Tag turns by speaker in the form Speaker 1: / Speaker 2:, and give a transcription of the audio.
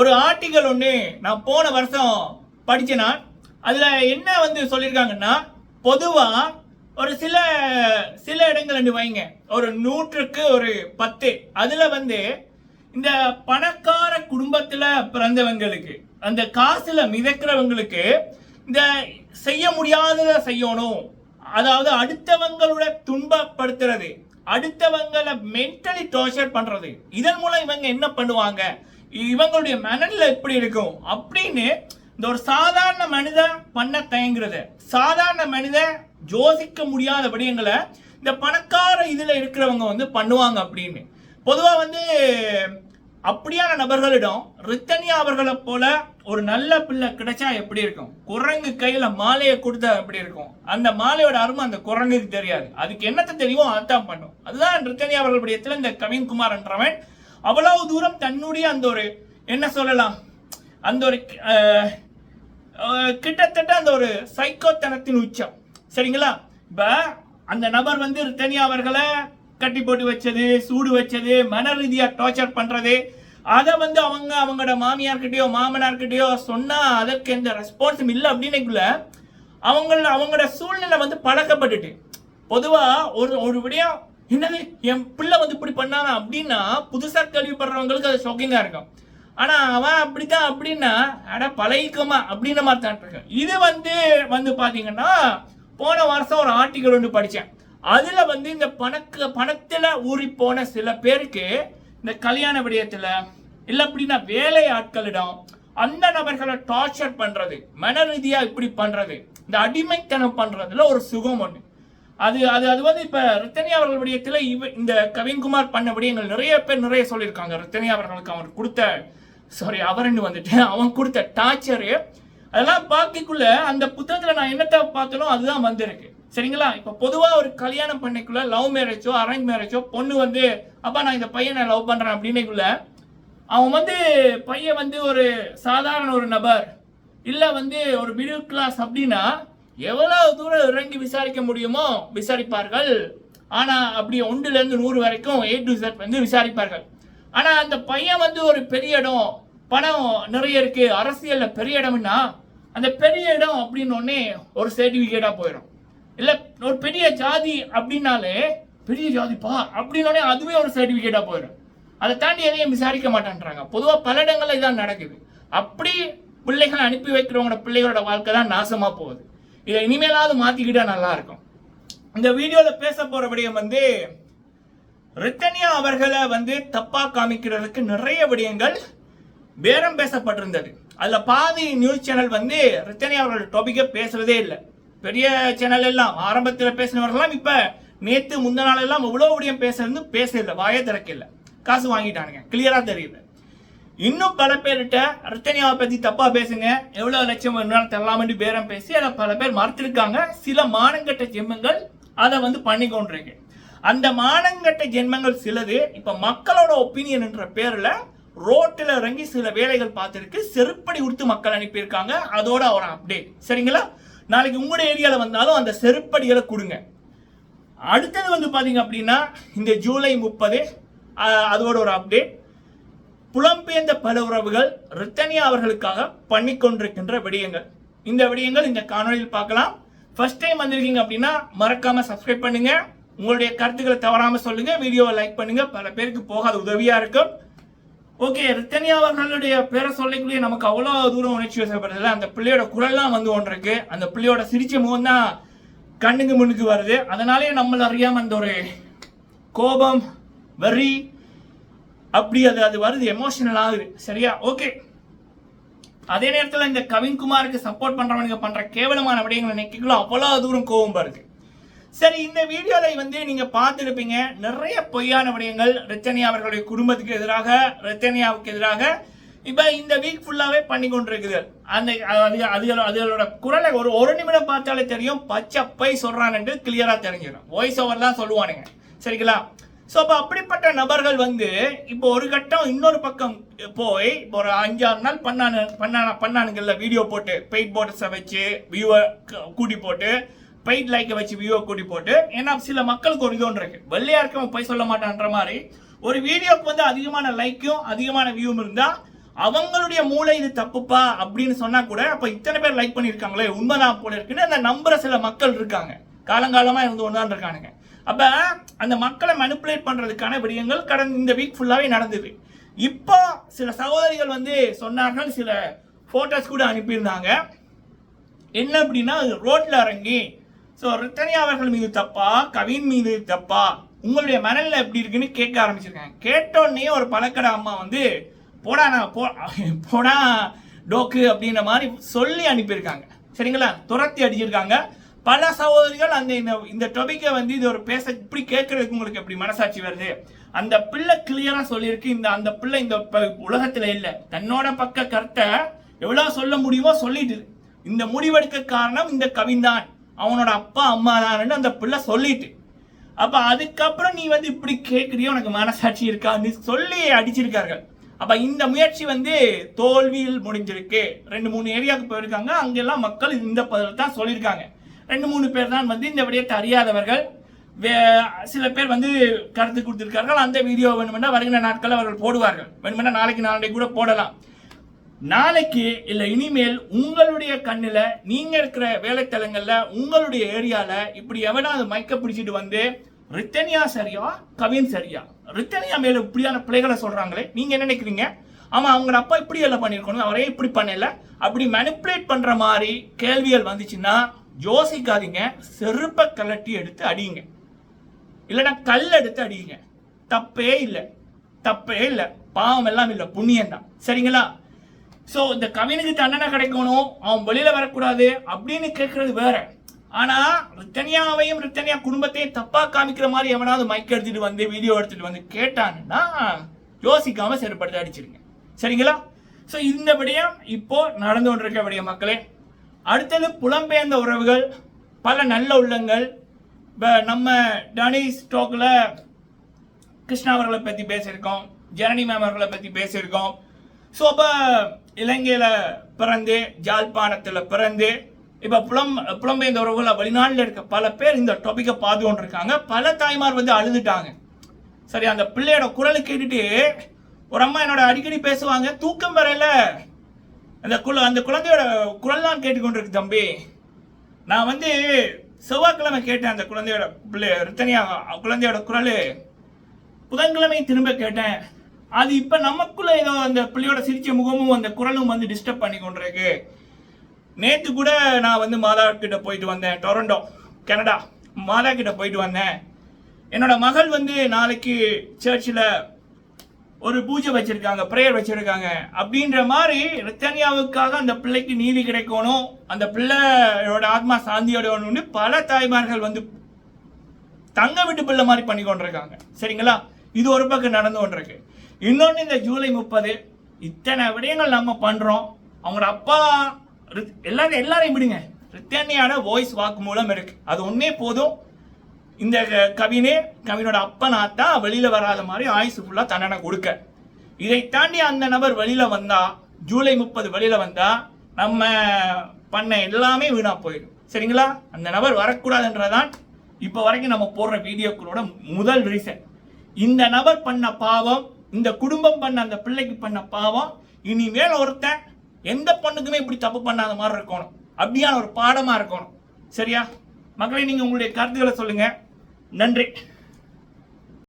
Speaker 1: ஒரு ஆர்டிகல் ஒன்று நான் போன வருஷம் படிச்சேனா அதில் என்ன வந்து சொல்லியிருக்காங்கன்னா பொதுவாக ஒரு சில சில இடங்கள் ரெண்டு வைங்க. ஒரு நூற்றுக்கு ஒரு பத்து. அதில் வந்து இந்த பணக்கார குடும்பத்தில் பிறந்தவங்களுக்கு அந்த காசில் மிதக்கிறவங்களுக்கு இந்த செய்ய முடியாததை செய்யணும். அதாவது அடுத்தவங்களோட துன்பப்படுத்துறது அடுத்தவங்களை மென்டலி டார்ச்சர் பண்ணுறது இதன் மூலம் இவங்க என்ன பண்ணுவாங்க? இவங்களுடைய மனநிலை எப்படி இருக்கும்? அப்படின்னு இந்த ஒரு சாதாரண மனிதன் பண்ண தயங்குறது. சாதாரண மனிதன் யோசிக்க முடியாத விடயங்களை இந்த பணக்கார இதில் இருக்கிறவங்க வந்து பண்ணுவாங்க அப்படின்னு. பொதுவாக வந்து அப்படியான நபர்களிடம் ரித்தனியா அவர்களை போல ஒரு நல்ல பிள்ளை கிடைச்சா எப்படி இருக்கும்? குரங்கு கையில மாலையை கொடுத்தா எப்படி இருக்கும்? அந்த மாலையோட அருமை அந்த குரங்குக்கு தெரியாது. அதுக்கு என்னத்தை தெரியும் அதான் பண்ணும். அதுதான் ரித்தனியா அவர்களுடைய இந்த கவின்குமார் என்றவன் அவ்வளவு தூரம் தன்னுடைய அந்த ஒரு என்ன சொல்லலாம் அந்த ஒரு கிட்டத்தட்ட அந்த ஒரு சைக்கோத்தனத்தின் உச்சம். சரிங்களா? இப்போ அந்த நபர் வந்து ரித்தனியா அவர்களை கட்டி போட்டு வச்சது சூடு வச்சது மன ரீதியாக டார்ச்சர் பண்ணுறது அதை வந்து அவங்க அவங்களோட மாமியார்கிட்டயோ மாமனார்கிட்டயோ சொன்னால் அதற்கு எந்த ரெஸ்பான்ஸும் இல்லை அப்படின்னுக்குள்ள அவங்கள அவங்களோட சூழ்நிலை வந்து பழக்கப்பட்டுட்டு. பொதுவாக ஒரு ஒரு விடயம் என்னது? என் பிள்ளை வந்து இப்படி பண்ணானா அப்படின்னா புதுசாக கேள்விப்படுறவங்களுக்கு அது ஷாக்கிங்காக இருக்கும். ஆனால் அவன் அப்படிதான் அப்படின்னா அட பழகிக்கமா அப்படின்ற மாதிரி தான் இருக்கேன். இது வந்து வந்து பார்த்தீங்கன்னா போன வருஷம் ஒரு ஆர்டிகல் ஒன்று படித்தேன் அதில் வந்து இந்த பணக்கு பணத்தில் ஊறி போன சில பேருக்கு இந்த கல்யாண விடயத்தில் இல்லை அப்படின்னா வேலை ஆட்களிடம் அந்த நபர்களை டார்ச்சர் பண்ணுறது மன ரீதியாக இப்படி பண்ணுறது இந்த அடிமைத்தனம் பண்ணுறதுல ஒரு சுகம் ஒன்று அது அது அது வந்து இப்ப ரத்தனி அவர்கள் விடயத்துல இவ இந்த கவின்குமார் பண்ண விடயங்கள் நிறைய பேர் நிறைய சொல்லியிருக்காங்க. ரத்தனி அவர்களுக்கு அவர் கொடுத்த சாரி அவர்னு வந்துட்டு அவன் கொடுத்த டார்ச்சரு அதெல்லாம் பார்க்கக்குள்ள அந்த புத்தகத்துல நான் என்னத்தை பார்த்தனோ அதுதான் வந்திருக்கு. சரிங்களா? இப்போ பொதுவாக ஒரு கல்யாணம் பண்ணிக்குள்ள லவ் மேரேஜோ அரேஞ்ச் மேரேஜோ பொண்ணு வந்து அப்பா நான் இந்த பையனை லவ் பண்ணுறேன் அப்படின்னுக்குள்ள அவன் வந்து பையன் வந்து ஒரு சாதாரண ஒரு நபர். இல்லை வந்து ஒரு மிடில் கிளாஸ் அப்படின்னா எவ்வளவு தூரம் இறங்கி விசாரிக்க முடியுமோ விசாரிப்பார்கள். ஆனால் அப்படி ஒன்றுலேருந்து நூறு வரைக்கும் ஏ டு Z வந்து விசாரிப்பார்கள். ஆனால் அந்த பையன் வந்து ஒரு பெரிய இடம் பணம் நிறைய இருக்கு அரசியலில் பெரிய இடம்னா அந்த பெரிய இடம் அப்படின்னு ஒரு சர்டிஃபிகேட்டாக போயிடும். இல்லை ஒரு பெரிய ஜாதி அப்படின்னாலே பெரிய ஜாதிப்பா? அப்படின்னோடனே அதுவே ஒரு சர்டிஃபிகேட்டாக போயிடும். அதை தாண்டி எதையும் விசாரிக்க மாட்டேன்றாங்க. பொதுவாக பல இடங்களில் இதான் நடக்குது. அப்படி பிள்ளைகளை அனுப்பி வைக்கிறவங்களோட பிள்ளைகளோட வாழ்க்கை தான் நாசமாக போகுது. இதை இனிமேலாவது மாத்திக்கிட்டா நல்லா இருக்கும் இந்த வீடியோல பேச போற விடயம் வந்து ரித்தனியா அவர்களை வந்து தப்பா காமிக்கிறதுக்கு நிறைய விடயங்கள் பேரம் பேசப்பட்டிருந்தது. அதுல பாதி நியூஸ் சேனல் வந்து ரித்தனியா அவர்கள் டாப்பிக்கை பேசுறதே இல்லை. பெரிய சேனல் எல்லாம் ஆரம்பத்தில் பேசினவர்கள்லாம் இப்ப நேத்து முந்த நாள் எல்லாம் இவ்வளவு விடயம் பேசுறது பேசல வாயே திறக்கல காசு வாங்கிட்டானுங்க. கிளியரா தெரியல இன்னும் பல பேர்கிட்ட ரத்தனியாவை பத்தி தப்பா பேசுங்க. எவ்வளவு லட்சம் வேணாலும் தரலாம்னு பேரம் பேசி அதை பல பேர் மறுத்திருக்காங்க. சில மானங்கட்ட ஜென்மங்கள் அதை வந்து பண்ணிக்கொண்டிருக்கு. அந்த மானங்கட்ட ஜென்மங்கள் சிலது இப்ப மக்களோட ஒப்பீனியன் என்ற பேர்ல ரோட்டில் இறங்கி சில வேலைகள் பார்த்துருக்கு. செருப்படி கொடுத்து மக்கள் அனுப்பியிருக்காங்க. அதோட ஒரு அப்டேட் சரிங்களா? நாளைக்கு உங்களுடைய ஏரியாவில் வந்தாலும் அந்த செருப்படிகளை கொடுங்க. அடுத்தது வந்து பார்த்தீங்க அப்படின்னா இந்த ஜூலை முப்பது அதோட ஒரு அப்டேட் புலம்பெயர்ந்த பல உறவுகள் ரித்தனியா அவர்களுக்காக பண்ணி கொண்டிருக்கின்ற விடயங்கள். இந்த விடயங்கள் இந்த காணொளியில் பார்க்கலாம். ஃபர்ஸ்ட் டைம் வந்திருக்கீங்க அப்படின்னா மறக்காம சப்ஸ்கிரைப் பண்ணுங்க. உங்களுடைய கருத்துக்களை தவறாம சொல்லுங்க. வீடியோவை லைக் பண்ணுங்க. பல பேருக்கு போகாத உதவியா இருக்கும். ஓகே ரித்தனியா அவர்களுடைய பேரை சொல்லக்கூடிய நமக்கு அவ்வளோ தூரம் உணர்ச்சி வசப்படுறதுல அந்த பிள்ளையோட குரல்லாம் வந்து ஒன்று இருக்கு அந்த பிள்ளையோட சிரிச்ச முகம் தான் கண்ணுக்கு முன்னுக்கு வருது. அதனாலே நம்மள அறியாம அந்த ஒரு கோபம் வெறி அப்படி அது அது வருது எமோஷனல் ஆகுது. சரியா? ஓகே அதே நேரத்தில் இந்த கவின்குமாருக்கு சப்போர்ட் பண்ணுறவனுங்க பண்ணுற கேவலமான விடயங்களை நினைக்கல அவ்வளோ தூரம் கோபம் வருது. சரி இந்த வீடியோவில் வந்து நீங்கள் பார்த்துருப்பீங்க. நிறைய பொய்யான விடயங்கள். ரத்தனியா அவர்களுடைய குடும்பத்துக்கு எதிராக ரத்தனியாவுக்கு எதிராக இப்போ இந்த வீக் ஃபுல்லாகவே பண்ணி கொண்டிருக்குது அந்த அது அதுகளோட அதுகளோட குரலை ஒரு ஒரு நிமிடம் பார்த்தாலே தெரியும். பச்சை பை சொல்றான்னு கிளியராக தெரிஞ்சிடும். வாய்ஸ் ஓவர்லாம் சொல்லுவானுங்க. சரிங்களா? ஸோ அப்போ அப்படிப்பட்ட நபர்கள் வந்து இப்போ ஒரு கட்டம் இன்னொரு பக்கம் போய் இப்போ ஒரு அஞ்சாறு நாள் பண்ணானு பண்ணான பண்ணானுங்கல்ல வீடியோ போட்டு பெயிட் போட்டஸை வச்சு வியூவை கூட்டி போட்டு பெயிட் லைக்கை வச்சு வியூவை கூட்டி போட்டு ஏன்னா சில மக்களுக்கு ஒரு இதுவும் இருக்கு. வெள்ளையா இருக்கவன் போய் சொல்ல மாட்டான்ற மாதிரி ஒரு வீடியோக்கு வந்து அதிகமான லைக்கும் அதிகமான வியூவும் இருந்தால் அவங்களுடைய மூளை இது தப்புப்பா அப்படின்னு சொன்னா கூட அப்போ இத்தனை பேர் லைக் பண்ணியிருக்காங்களே உண்மைதான் போல இருக்குன்னு அந்த நம்புற சில மக்கள் இருக்காங்க. காலங்காலமாக இருந்து ஒன்றான் இருக்கானுங்க. அப்போ அந்த மக்களை மனிப்புலேட் பண்ணுறதுக்கான விடயங்கள் கடந்த இந்த வீக் ஃபுல்லாகவே நடந்தது. இப்போ சில சகோதரிகள் வந்து சொன்னார்கள் சில ஃபோட்டோஸ் கூட அனுப்பியிருந்தாங்க. என்ன அப்படின்னா ரோட்டில் இறங்கி ஸோ ரித்தனியா அவர்கள் மீது தப்பா? கவின் மீது தப்பா? உங்களுடைய மனநிலை எப்படி இருக்குன்னு கேட்க ஆரம்பிச்சிருக்காங்க. கேட்டோடனே ஒரு பழக்கடை அம்மா வந்து போடா நான் போ போடா டோக்கு அப்படின்ற மாதிரி சொல்லி அனுப்பியிருக்காங்க. சரிங்களா? துரத்தி அடிச்சிருக்காங்க. பல சகோதரிகள் அந்த இந்த இந்த டொபிக்கை வந்து இது ஒரு பேச இப்படி கேட்கறதுக்கு உங்களுக்கு எப்படி மனசாட்சி வருது? அந்த பிள்ளை கிளியரா சொல்லியிருக்கு. இந்த அந்த பிள்ளை இந்த ப- உலகத்துல இல்லை. தன்னோட பக்க கருத்தை எவ்வளவு சொல்ல முடியுமோ சொல்லிட்டு இந்த முடிவெடுக்க காரணம் இந்த கவிந்தான் அவனோட அப்பா அம்மா தான் அந்த பிள்ளை சொல்லிட்டு. அப்ப அதுக்கப்புறம் நீ வந்து இப்படி கேட்குறியோ உனக்கு மனசாட்சி இருக்கா சொல்லி அடிச்சிருக்கார்கள். அப்ப இந்த முயற்சி வந்து தோல்வியில் முடிஞ்சிருக்கு. ரெண்டு மூணு ஏரியாவுக்கு போயிருக்காங்க. அங்கெல்லாம் மக்கள் இந்த பதில் தான் சொல்லியிருக்காங்க. ரெண்டு மூணு பேர் தான் வந்து இந்த விடயத்தை அறியாதவர்கள் வே- சில பேர் வந்து கருத்து கொடுத்துருக்கார்கள். அந்த வீடியோ வேணுமென்னா வருகிற நாட்களில் அவர்கள் போடுவார்கள். வேணுமென்னா நாளைக்கு நாளைக்கு கூட போடலாம். நாளைக்கு இல்லை இனிமேல் உங்களுடைய கண்ணில் நீங்கள் இருக்கிற வேலைத்தலங்களில் உங்களுடைய ஏரியாவில் இப்படி எவனாவது மைக்க பிடிச்சிட்டு வந்து ரித்தனியா சரியா கவின் சரியா? ரித்தனியா மேல இப்படியான பிள்ளைகளை சொல்றாங்களே நீங்க என்ன நினைக்கிறீங்க? ஆமா அவங்க அப்பா இப்படி எல்லாம் பண்ணிருக்கணும் அவரே இப்படி பண்ணல. அப்படி மெனிப்புலேட் பண்ற மாதிரி கேள்விகள் வந்துச்சுன்னா யோசிக்காதீங்க. செருப்பை கலட்டி எடுத்து அடியுங்க. இல்லைன்னா கல் எடுத்து அடியுங்க. தப்பே இல்லை. தப்பே இல்லை. பாவம் எல்லாம் இல்லை. புண்ணியம் தான் சரிங்களா? ஸோ இந்த கவினுக்கு தண்டனை கிடைக்கணும். அவன் வெளியில் வரக்கூடாது அப்படின்னு கேட்கறது வேற. ஆனால் ரித்தனியாவையும் ரித்தனியா குடும்பத்தையும் தப்பாக காமிக்கிற மாதிரி எவனாவது மைக் எடுத்துட்டு வந்து வீடியோ எடுத்துட்டு வந்து கேட்டான்னா யோசிக்காமல் செருப்படுத்த அடிச்சிருங்க. சரிங்களா? ஸோ இந்த விடயம் இப்போ நடந்து கொண்டிருக்க விடயம் மக்களே. அடுத்தது புலம்பெயர்ந்த உறவுகள் பல நல்ல உள்ளங்கள். இப்போ நம்ம டனிஸ் ஸ்டோக்கில் கிருஷ்ணா அவர்களை பற்றி பேசியிருக்கோம் ஜனனி மேம் அவர்களை பற்றி பேசியிருக்கோம். ஸோ அப்போ இலங்கையில் பிறந்து ஜாழ்ப்பாணத்தில் பிறந்து இப்போ புலம் புலம்பெயர்ந்த உறவுகளை வெளிநாட்டில் இருக்க பல பேர் இந்த டாப்பிக்கை பார்த்து கொண்டிருக்காங்க பல தாய்மார் வந்து அழுதுட்டாங்க. சரி அந்த பிள்ளையோட குரலை கேட்டுட்டு ஒரு அம்மா என்னோட அடிக்கடி பேசுவாங்க தூக்கம் வரையில் அந்த குல அந்த குழந்தையோட குரல் தான் கேட்டுக்கொண்டிருக்கு தம்பி. நான் வந்து செவ்வாய்க்கிழமை கேட்டேன் அந்த குழந்தையோட பிள்ளை ரித்தனியா குழந்தையோட குரல். புதன்கிழமை திரும்ப கேட்டேன். அது இப்போ நமக்குள்ள ஏதோ அந்த பிள்ளையோட சிரிச்ச முகமும் அந்த குரலும் வந்து டிஸ்டர்ப் பண்ணி கொண்டிருக்கு நேற்று கூட நான் வந்து மாதா கிட்ட போயிட்டு வந்தேன் டொரண்டோ கனடா. மாதா கிட்ட போயிட்டு வந்தேன். என்னோட மகள் வந்து நாளைக்கு சர்ச்சில் ஒரு பூஜை வச்சிருக்காங்க ப்ரேயர் வச்சிருக்காங்க. அப்படின்ற மாதிரி ரத்தன்யாவுக்காக அந்த பிள்ளைக்கு நீதி கிடைக்கணும் அந்த பிள்ளையோட ஆத்மா சாந்தியோட பல தாய்மார்கள் வந்து தங்க விட்டு பிள்ளை மாதிரி பண்ணி கொண்டிருக்காங்க. சரிங்களா? இது ஒரு பக்கம் நடந்து கொண்டிருக்கு. இன்னொன்று இந்த ஜூலை முப்பது இத்தனை விடயங்கள் நம்ம பண்ணுறோம் அவங்களோட அப்பா ரித்- எல்லாரும் எல்லாரையும் விடுங்க. ரித்தனியான வாய்ஸ் வாக்கு மூலம் இருக்கு. அது ஒன்னே போதும். இந்த க- கவினே கவினோட அப்பனாத்தா வெளியில் வராத மாதிரி ஆயுசு ஃபுல்லாக தண்டனை கொடுக்க. இதை தாண்டி அந்த நபர் வெளியில் வந்தால் ஜூலை முப்பது வெளியில் வந்தால் நம்ம பண்ண எல்லாமே வீணாக போயிடும். சரிங்களா? அந்த நபர் வரக்கூடாதுன்றதான் இப்போ வரைக்கும் நம்ம போடுற வீடியோக்களோட முதல் ரீசன் இந்த நபர் பண்ண பாவம் இந்த குடும்பம் பண்ண அந்த பிள்ளைக்கு பண்ண பாவம் இனிமேல் ஒருத்தன் எந்த பொண்ணுக்குமே இப்படி தப்பு பண்ணாத மாதிரி இருக்கணும். அப்படியான ஒரு பாடமாக இருக்கணும். சரியா? மக்களை நீங்கள் உங்களுடைய கருத்துக்களை சொல்லுங்கள் நன்றி.